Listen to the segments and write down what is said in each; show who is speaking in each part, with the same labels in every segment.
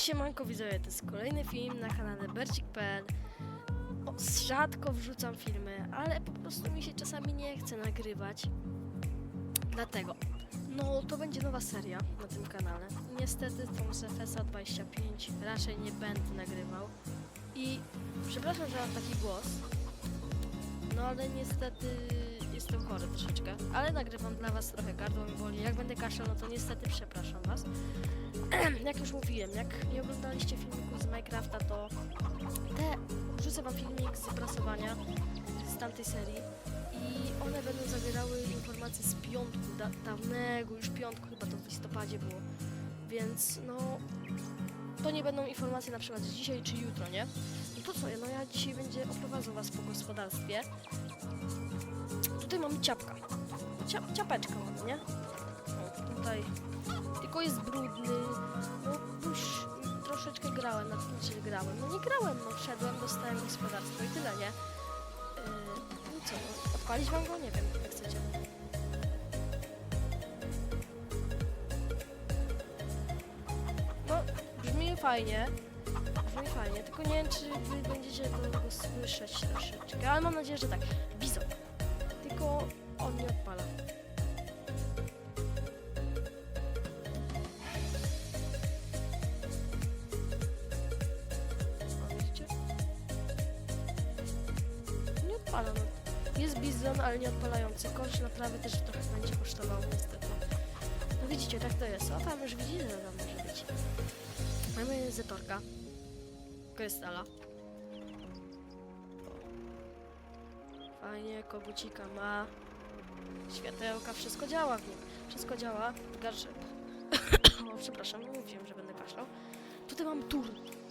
Speaker 1: Siemanko widzowie, to jest kolejny film na kanale Bercik.pl Rzadko wrzucam filmy, ale po prostu mi się czasami nie chce nagrywać. Dlatego No to będzie nowa seria na tym kanale. Niestety tą z FSA 25 raczej nie będę nagrywał. I przepraszam, że mam taki głos No ale niestety jestem chory troszeczkę Ale nagrywam dla was trochę gardło mi boli Jak będę kaszlał, no to niestety przepraszam was jak już mówiłem, jak nie oglądaliście filmików z Minecrafta, to te wrzucę wam filmik z prasowania z tamtej serii i one będą zawierały informacje z piątku, da dawnego już piątku, chyba to w listopadzie było, więc no to nie będą informacje na przykład z dzisiaj czy jutro, nie? No to co, no ja dzisiaj będzie oprowadzał was po gospodarstwie. Tutaj mamy ciapka, Cia ciapeczka mamy, nie? O, tutaj tylko jest brudny. No już troszeczkę grałem, na tym znaczy grałem. No nie grałem, no wszedłem, dostałem gospodarstwo i tyle, nie? Yy, no co, no, odpalić wam go? Nie wiem, jak chcecie. No, brzmi fajnie. Brzmi fajnie, tylko nie wiem, czy wy będziecie to słyszeć troszeczkę, ale mam nadzieję, że tak. Bizon. Tylko on nie odpala. O, widzicie? Nie odpala, no. Jest bizon, ale nie odpalający. Koszt naprawy też trochę będzie kosztował, niestety. No widzicie, tak to jest. O, tam już widzicie, że tam może być. Mamy zetorka. Krystala. Fajnie, kogucika ma. Światełka, wszystko działa w nim. Wszystko działa. Garszy. o, przepraszam, nie mówiłem, że będę kaszlał. Tutaj mamy tur.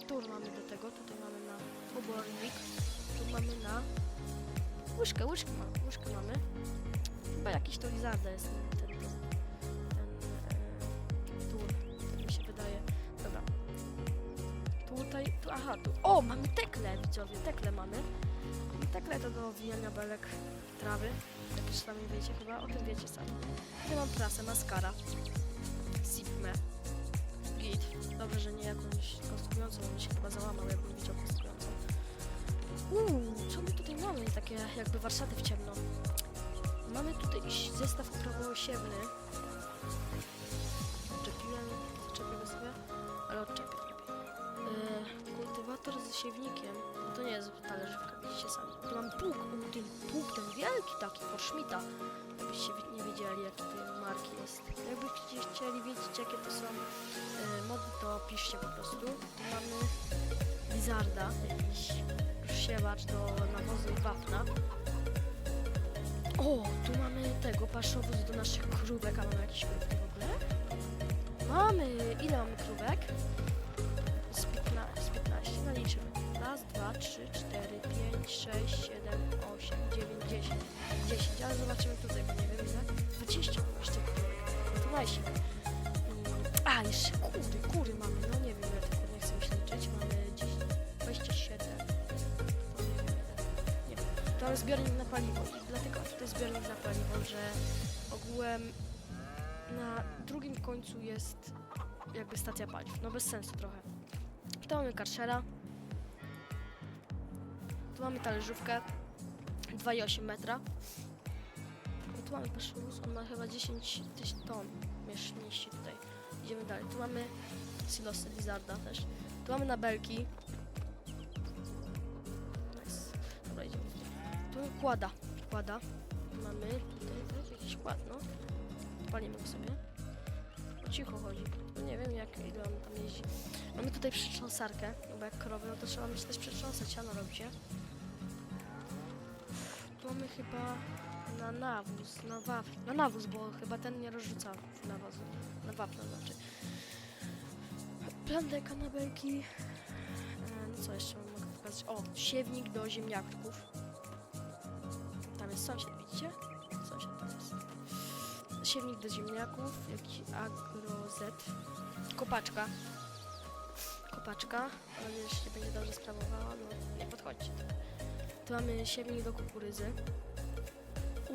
Speaker 1: Tur mamy do tego. Tutaj mamy na obornik. Tu mamy na łyżkę, łyżkę, ma, łyżkę mamy. Chyba jakiś to lizarda jest ten, ten, ten, ten e, tur, tak mi się wydaje. Dobra. Tutaj, tu, aha, tu. O, mamy tekle, widzowie, tekle mamy. Tekle to do owijania belek trawy. Jak już sami wiecie chyba, o tym wiecie sami. Tutaj mam prasę, maskara. Sigmę. Git. Dobrze, że nie jakąś kostkującą, on się chyba załamał, jakbym widział kostkującą. Uuu, co my tutaj mamy? Takie jakby warsztaty w ciemno. Mamy tutaj zestaw. Odczepiłem, z siewnikiem. To nie jest talerzówka, widzicie sami. Tu mam pług, ten pług, ten wielki taki, Forschmita. Jakbyście nie wiedzieli, jaki to marki jest. Jakbyście chcieli wiedzieć, jakie to są yy, mody, to piszcie po prostu. Tu mamy Lizarda, jakiś rozsiewacz do nawozu i wapna. O, tu mamy tego, paszowóz do naszych krówek, a mamy jakieś krówki w ogóle? Mamy, ile mamy krówek? 3, 4, 5, 6, 7, 8, 9, 10, 10, ale zobaczymy tutaj, bo nie wiem ile. 20 jeszcze no to weź. A, jeszcze kury, kury mamy, no nie wiem, ja tylko nie chcę już liczyć, mamy 10, 27, to nie wiem, tak. nie wiem. To jest zbiornik na paliwo i dlatego to jest zbiornik na paliwo, że ogółem na drugim końcu jest jakby stacja paliw, no bez sensu trochę. To mamy karszera, tu mamy talerzówkę 2,8 metra. I tu mamy paszowóz, on ma chyba 10 tysięcy ton mieści tutaj. Idziemy dalej. Tu mamy silosy Lizarda też. Tu mamy nabelki. Nice. Dobra, idziemy. Tu kłada. Kłada. Mamy tutaj jakiś kład, no. Palimy go sobie. No cicho chodzi. No nie wiem jak ile on tam jeździ. Mamy tutaj przetrząsarkę, bo jak krowy, no to trzeba mieć też przetrząsać, siano robicie. Chyba na nawóz, na wap, na nawóz, bo chyba ten nie rozrzuca nawozu. Na wapno znaczy. Plandę kanabelki. No co jeszcze mogę pokazać? O, siewnik do ziemniaków. Tam jest sąsiad, widzicie? Sąsiad tam jest. Siewnik do ziemniaków, jakiś agrozet. Kopaczka. Kopaczka, ale jeśli będzie dobrze sprawowała, no nie podchodźcie. Tu mamy siewnik do kukurydzy.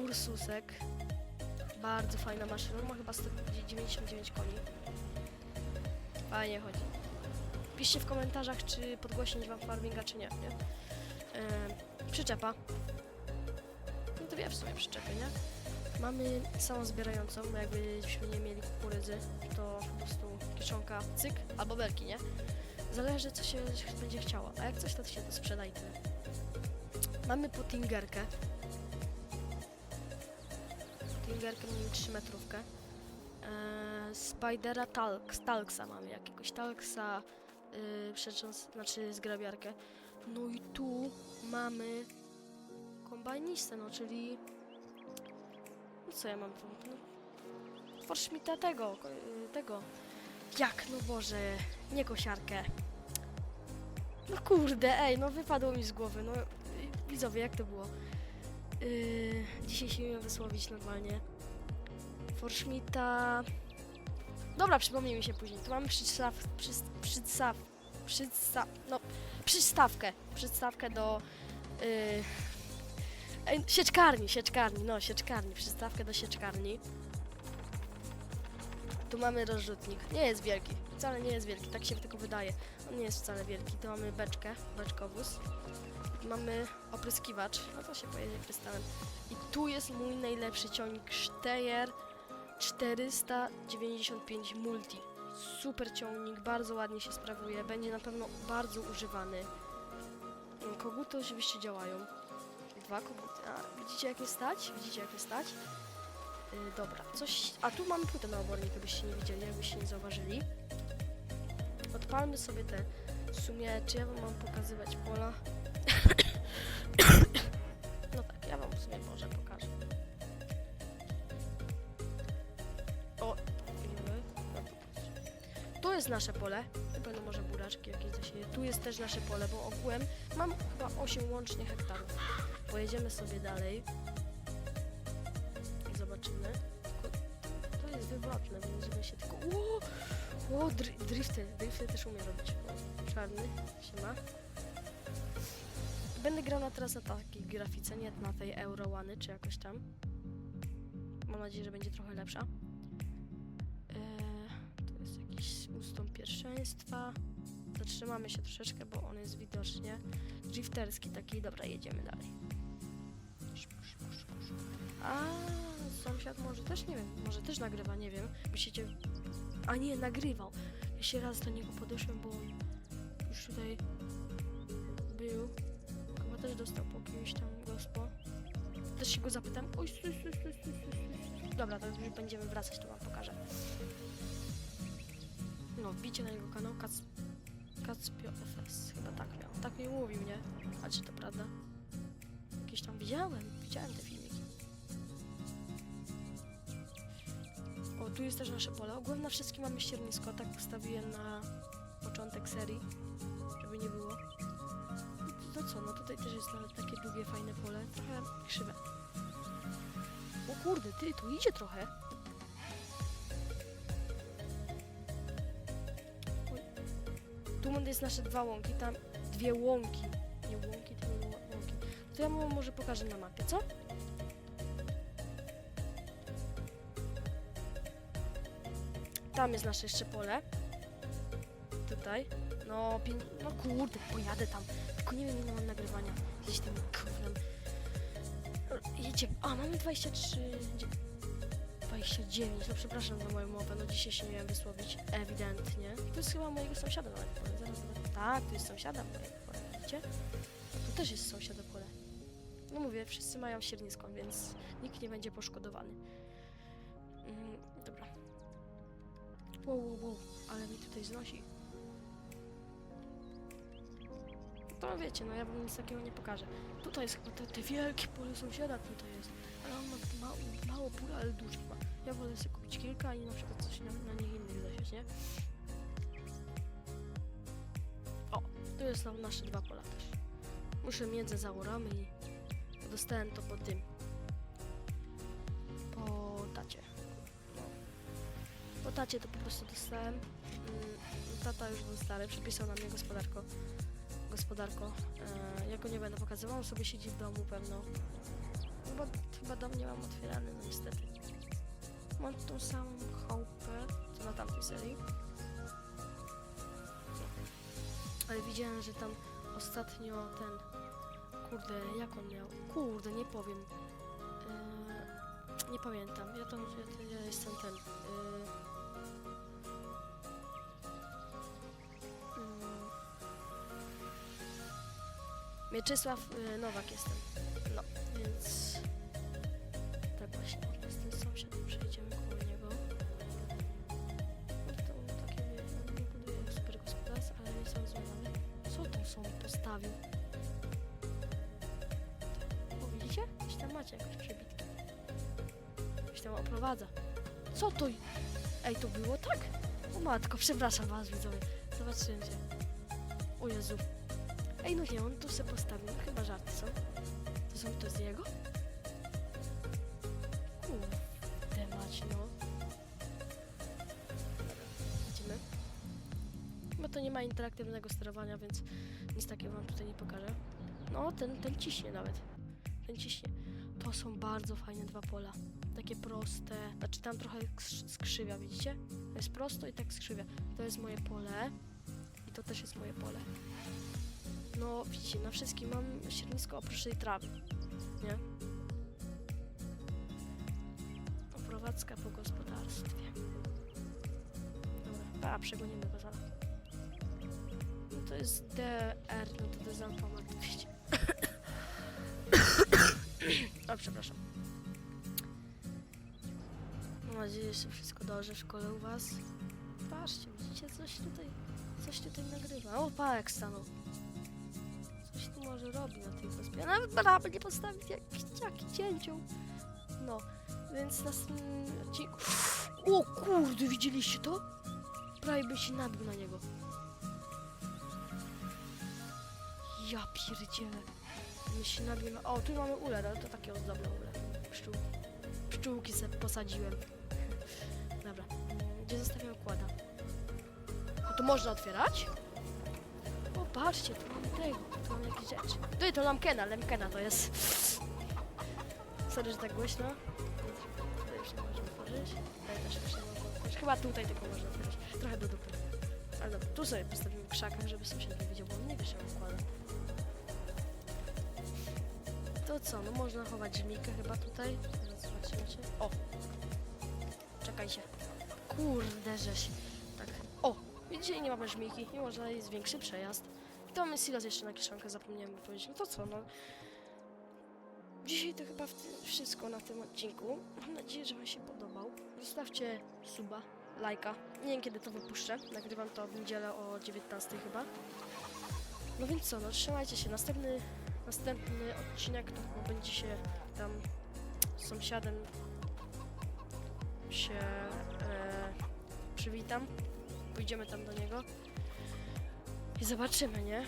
Speaker 1: Ursusek. Bardzo fajna maszyna, ma chyba 199 koni. Fajnie chodzi. Napiszcie w komentarzach, czy podgłośnić wam farminga, czy nie, nie? E, przyczepa. No to wie w sumie przyczepy, nie? Mamy samą zbierającą, jakbyśmy nie mieli kukurydzy, to po prostu kieszonka cyk, albo belki, nie? Zależy co się będzie chciało, a jak coś to się to sprzeda i tyle. Mamy potingerkę. Potingerkę mamy 3 metrówkę. Eee, Spidera talk, Talksa mamy jakiegoś Talksa, yy, przecząc, znaczy zgrabiarkę. No i tu mamy kombajnistę, no czyli no co ja mam tu? No, Forschmita tego, y, tego. Jak, no Boże, nie kosiarkę. No kurde, ej, no wypadło mi z głowy, no widzowie, jak to było? Yy, dzisiaj się umiem wysłowić normalnie. Forschmita... Dobra, przypomnij mi się później. Tu mamy przystaw... Przyst, przystaw... Przystaw... No, przystawkę. Przystawkę do... Yy, sieczkarni, sieczkarni, no, sieczkarni, przystawkę do sieczkarni. Tu mamy rozrzutnik. Nie jest wielki, wcale nie jest wielki, tak się tylko wydaje. On nie jest wcale wielki. Tu mamy beczkę, beczkowóz. Mamy opryskiwacz, no to się pojedzie krystałem. I tu jest mój najlepszy ciągnik Steyr 495 Multi. Super ciągnik, bardzo ładnie się sprawuje, będzie na pewno bardzo używany. Koguty oczywiście działają. Dwa koguty. A, widzicie jak jest stać? Widzicie jak jest stać? Yy, dobra, coś... A tu mamy płytę na obornik, jakbyście nie widzieli, jakbyście nie zauważyli. Odpalmy sobie te... W sumie, czy ja wam mam pokazywać pola? No tak, ja wam w sumie może pokażę. O, popatrz. Tu jest nasze pole. Na pewno może buraczki jakieś zasieje. Tu jest też nasze pole, bo ogółem mam chyba 8 łącznie hektarów. Pojedziemy sobie dalej. I zobaczymy. Tylko to jest wywrotne, żeby się tylko... Ło! Ło, dr drifty. Drifty też umiem robić. O, czarny, siema. Będę grał na teraz na takiej grafice, nie na tej Euro One czy jakoś tam. Mam nadzieję, że będzie trochę lepsza. Eee, to jest jakiś ustąp pierwszeństwa. Zatrzymamy się troszeczkę, bo on jest widocznie drifterski taki. Dobra, jedziemy dalej. A sąsiad może też, nie wiem, może też nagrywa, nie wiem. Myślicie... A nie, nagrywał. Ja się raz do niego podeszłem, bo on już tutaj był. Też dostał po kimś tam gospo. Też się go zapytam. Oj, su, su, su, su, su. Dobra, to już będziemy wracać, to wam pokażę. No, wbicie na jego kanał Kac... Kacpio FS. Chyba tak miał. Tak mi mówił, nie? A czy to prawda? Jakieś tam widziałem, widziałem te filmiki. O, tu jest też nasze pole. Ogólnie na wszystkim mamy ściernisko, tak ustawiłem na początek serii, żeby nie było. No co, no tutaj też jest nawet takie długie, fajne pole, trochę krzywe. O kurde, ty, tu idzie trochę. Oj. Tu jest nasze dwa łąki, tam dwie łąki. Nie łąki, tylko łąki. To ja mu może pokażę na mapie, co? Tam jest nasze jeszcze pole. Tutaj. No, no kurde, pojadę tam. Nie wiem, ile mam nagrywania. Gdzieś tym kurwem. Jedziemy. A, mamy 23... dzie- 29. No przepraszam za moją mowę, no dzisiaj się miałem wysłowić. Ewidentnie. To jest chyba mojego sąsiada nawet pole. Zaraz. Tak, to jest sąsiada mojego pole. Widzicie? Tu też jest sąsiada pole. No mówię, wszyscy mają siernisko, więc nikt nie będzie poszkodowany. Mm, dobra. Wow, wow, wow, ale mi tutaj znosi. To wiecie, no ja wam nic takiego nie pokażę. Tutaj jest chyba te, te wielkie pole sąsiada tutaj jest. Ale on ma mało, mało pól, ale dużo ma. Ja wolę sobie kupić kilka i na przykład coś na, na nich innych zasiać, nie? O, tu jest tam nasze dwa pola też. Muszę między zaoramy i dostałem to po tym. Po tacie. Po tacie to po prostu dostałem. Mm, Tata już był stary, przypisał na mnie gospodarko. Gospodarko. E, ja go nie będę pokazywał, on sobie siedzi w domu pewno. Chyba, chyba dom nie mam otwierany, no niestety. Mam tą samą chałupę, co na tamtej serii. ale widziałem, że tam ostatnio ten... Kurde, jak on miał? Kurde, nie powiem. Eee, nie pamiętam. Ja to ja, ja jestem ten. Eee, Mieczysław e, Nowak jestem. No, więc tak właśnie, z tym sąsiadem przejdziemy koło niego. To takie nie, buduje super gospodarstw, ale nie są złamane. Co to są postawił? O, widzicie? Gdzieś tam macie jakąś przebitkę. Gdzieś tam oprowadza. Co to? Ej, to było tak? O matko, przepraszam was widzowie. Zobaczyłem się. O Jezu. Ej, no nie, on tu se postawił. No chyba żarty są. To są to z jego? Kurde mać, no. Idziemy. Bo to nie ma interaktywnego sterowania, więc nic takiego wam tutaj nie pokażę. No, ten, ten ciśnie nawet. Ten ciśnie. To są bardzo fajne dwa pola. Takie proste. Znaczy tam trochę skrz- skrzywia, widzicie? To jest prosto i tak skrzywia. To jest moje pole. I to też jest moje pole. No, widzicie, na wszystkim mam środowisko oprócz tej trawy. Nie? Oprowadzka po gospodarstwie. Dobra, a przegonimy go zaraz. No to jest DR, no to alfamat 200. o, przepraszam. Mam nadzieję, że wszystko dobrze w szkole u was. Patrzcie, widzicie, coś tutaj, coś tutaj nagrywa. O, pa, stanął. Może robi na tej wyspie. Nawet bramy nie postawić, jak jaki cięcią. No, więc na następnym odcinku... O kurde, widzieliście to? Prawie bym się nabił na niego. Ja pierdzielę. Bym się nabił na... O, tu mamy uler, ale to takie ozdobne ule. Pszczół. Pszczółki sobie posadziłem. Dobra, gdzie zostawiam kłada? A to można otwierać? Patrzcie, tu mamy tego, tu mamy jakieś rzeczy. Tutaj to lamkena, lemkena to jest. Sorry, że tak głośno. Tutaj nie można otworzyć. Tutaj też nie można otworzyć. Chyba tutaj tylko można otworzyć. Trochę do dupy. Ale dobra, tu sobie postawimy w krzakach, żeby sąsiad nie widział, bo on nie wie, układa. To co, no można chować żmijkę chyba tutaj. Zaraz się. O! Czekajcie. Kurde, żeś. Tak. O! Widzicie, nie mamy żmijki. Nie można, jest większy przejazd. To mamy jeszcze na kieszonkę, zapomniałem powiedzieć. No to co, no. Dzisiaj to chyba wszystko na tym odcinku. Mam nadzieję, że Wam się podobał. Zostawcie suba, lajka. Nie wiem kiedy to wypuszczę. Nagrywam to w niedzielę o 19 chyba. No więc co, no trzymajcie się. Następny, następny odcinek to chyba będzie się tam z sąsiadem się e, przywitam. Pójdziemy tam do niego. I zobaczymy, nie?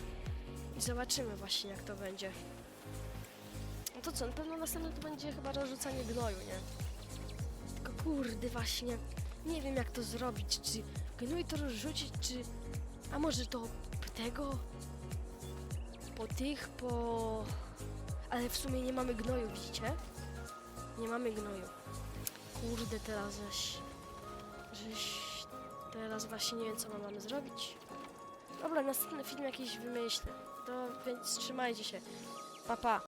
Speaker 1: I zobaczymy właśnie jak to będzie. No to co, na pewno następne to będzie chyba rozrzucanie gnoju, nie? Tylko kurde właśnie, nie wiem jak to zrobić, czy gnój to rozrzucić, czy... A może to tego? Po tych, po... Ale w sumie nie mamy gnoju, widzicie? Nie mamy gnoju. Kurde, teraz żeś... Żeś... Teraz właśnie nie wiem co mamy zrobić. Dobra, następny film jakiś wymyślę. To więc trzymajcie się. Pa, pa.